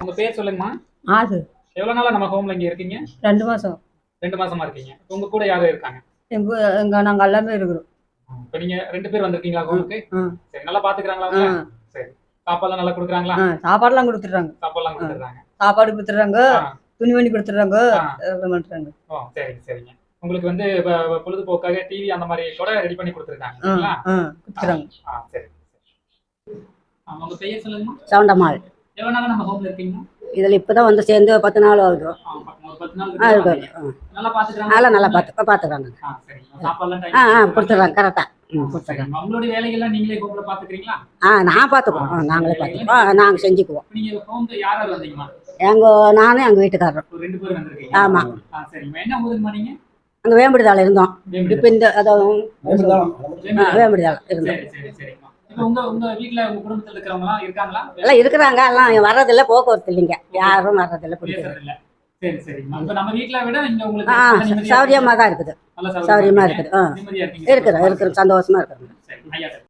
உங்க பேர் சொல்லுங்கம்மா. ஆது. எவ்வளவு நாளா நம்ம ஹோம்ல இங்க இருக்கீங்க? ரெண்டு மாதம் ரெண்டு மாசமா இருக்கீங்க. உங்க கூட யாரும் இருக்காங்க? எங்க எங்க நாங்கள் எல்லாமே இருக்கிறோம். இப்ப நீங்க ரெண்டு பேர் வந்திருக்கீங்களா ஹோமுக்கு சரி நல்லா பாத்துக்கிறாங்களா? சரி. சாப்பாடுலாம் நல்லா கொடுக்குறாங்களா? சாப்பாடுலாம் கொடுத்துட்றாங்க. சாப்பாடுலாம் கொடுத்துறாங்க சாப்பாடு கொடுத்துட்றாங்க. ஆ. துணி பண்ணி கொடுத்துட்றாங்க. பண்ணுறாங்க ஓ சரிங்க சரிங்க. உங்களுக்கு வந்து பொழுதுபோக்காக டிவி அந்த மாதிரி கூட ரெடி பண்ணி கொடுத்துருக்காங்க இல்லைங்களா? ஆ கொடுத்துட்றாங்க. சரி சரி. உங்க பெயர் சொல்லுங்கம்மா. சவுண்டம்மாள் எவ்வளவு நாளா நம்ம ஹோம்ல இருக்கீங்க? இதில் இப்போ தான் வந்து சேர்ந்து பத்து நாள் ஆகுது. ஆ, பத்து- ஒரு பத்து நாள் ஆ இருக்கு. இருக்கு. ஆ. நல்லா நல்லா பார்த்து பார்த்துக்குறாங்க ஆ ஆ கொடுத்துட்றாங்க கரெக்டாக உங்களுடைய வேலைகள்லாம் நீங்களே ஹோம்ல பாத்துக்கிறீங்களா? ஆ நான் பார்த்துக்குவோம் ஆ நாங்களே பார்த்துக்குவோம் ஆ நாங்கள் செஞ்சுக்குவோம். நீங்க யார் யார் நானும் எங்கள் வீட்டுக்காரரும். ஒரு ரெண்டு பேர் வந்திருக்கீங்க. ஆமா. என்ன நீங்க அங்கே இருந்தோம். இப்போ இந்த அதாவது ஆ வேம்படி. வேம்படிதாள் இருந்தோம். சரி சரி. சரிம்மா எல்லாம் இருக்கிறாங்க. எல்லாம் வர்றதில்ல போக்குவரத்து இல்லைங்க. யாரும் வர்றதில்ல பிடிக்கிறது பேசுறது இல்ல. சரி சரிம்மா இப்ப நம்ம வீட்ல விட இங்க உங்களுக்கு ஆ நல்ல நிம்மதியா சௌரியமாக தான் இருக்குது. சௌரியமா. இருக்குது. இருக்கிறோம் இருக்கிறோம். சந்தோஷமா இருக்கிறோம்.